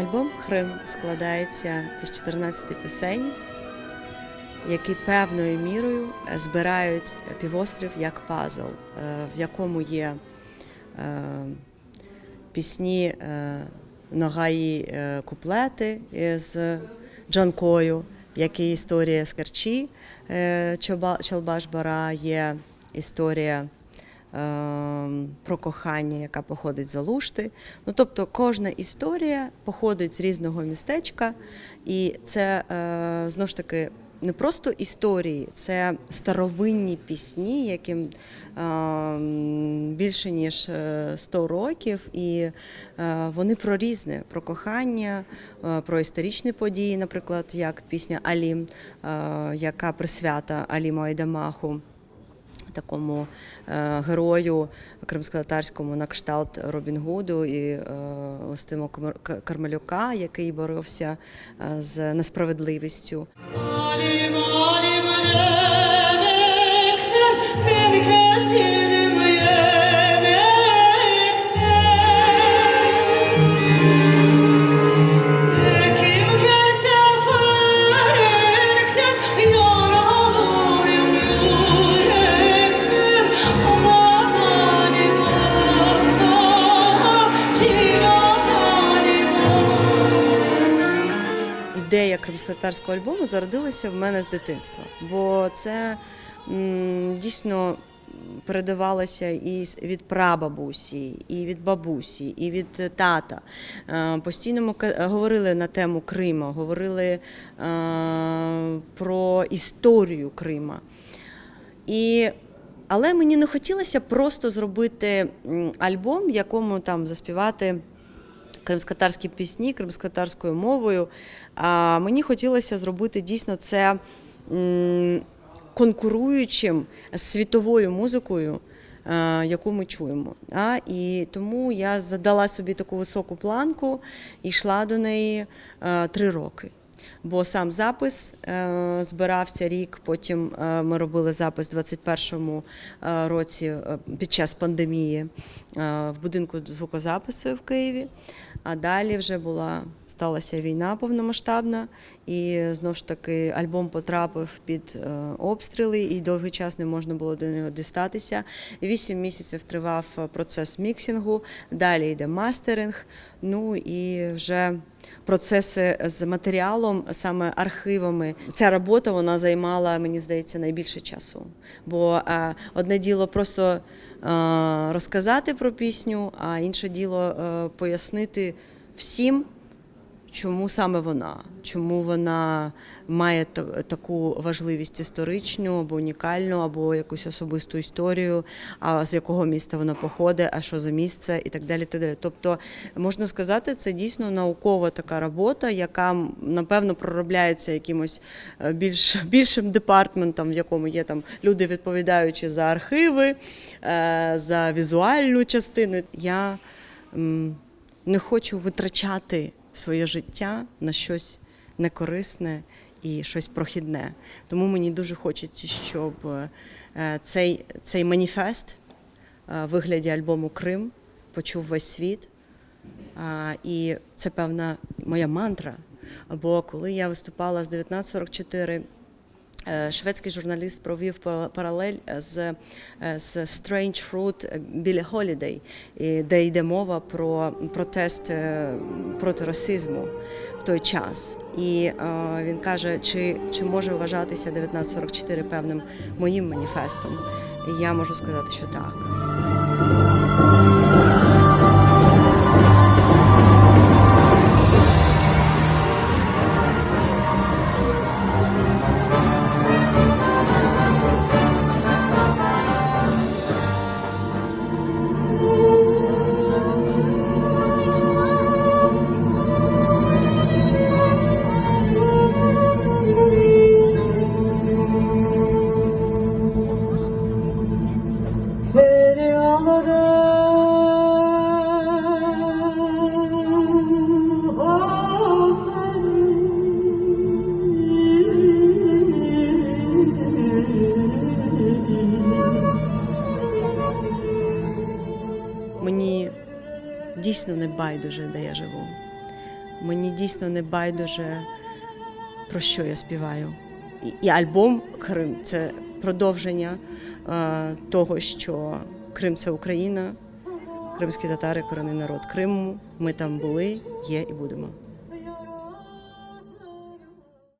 Альбом Хрим складається із 14 пісень, які певною мірою збирають півострів як пазл, е, в якому є е, пісні е, Ногаї куплети з Джанкою, як і історія з Керчі е, Бара, є історія про кохання, яка походить з Алушти. Ну, тобто кожна історія походить з різного містечка, і це е, знову ж таки. Не просто історії, це старовинні пісні, яким е, більше ніж е, 100 років, і е, вони про різне, про кохання, е, про історичні події, наприклад, як пісня Алім, е, яка присвята Аліму Айдамаху такому е, герою кримськотатарському на кшталт Робін Гуду і е, Устиму Кармелюка, який боровся е, з несправедливістю. Ідея кримськотатарського альбому зародилася в мене з дитинства, бо це дійсно передавалося і від прабабусі, і від бабусі, і від тата. Е, Постійно ми говорили на тему Крима, говорили е, про історію Крима. І, але мені не хотілося просто зробити альбом, в якому там заспівати кримськотарські пісні кримськотарською мовою. А мені хотілося зробити дійсно це конкуруючим з світовою музикою. Яку ми чуємо. А, і тому я задала собі таку високу планку і йшла до неї три роки. Бо сам запис е, збирався рік, потім е, ми робили запис у 21-му е, році під час пандемії в будинку звукозапису в Києві. А далі вже була сталася війна повномасштабна, і знову ж таки альбом потрапив під обстріли, і довгий час не можна було до нього дістатися. Вісім місяців тривав процес міксингу, далі йде мастеринг. Ну і вже процеси з матеріалом, саме архивами. Ця робота вона займала, мені здається, найбільше часу. Бо е, одне діло просто е, розказати про пісню, а інше діло е, пояснити всім. Чому саме вона? Чому вона має таку важливість історичну або унікальну, або якусь особисту історію, а з якого міста вона походить, а що за місце, і так далі. Так далі. Тобто, можна сказати, це дійсно наукова така робота, яка напевно проробляється якимось е, більш більшим департментом, в якому є там люди, відповідаючи за архіви, е, за візуальну частину. Я не хочу витрачати своє життя на щось некорисне і щось прохідне. Тому мені дуже хочеться, щоб е, цей, цей маніфест е, в вигляді альбому Крим почув весь світ. І це певна моя мантра. Бо коли я виступала з 1944, е, шведський журналіст провів пара- паралель з, е, з Strange Fruit біля Holiday, де йде мова про протест е, проти расизму в той час. І е, він каже, чи, чи може вважатися 1944 певним моїм маніфестом? Я можу сказати, що так. Мені дійсно не байдуже, де я живу. Мені дійсно не байдуже про що я співаю. І, альбом Крим це продовження е, того, що Крим це Україна, кримські татари, корений народ Криму. Ми там були, є і будемо.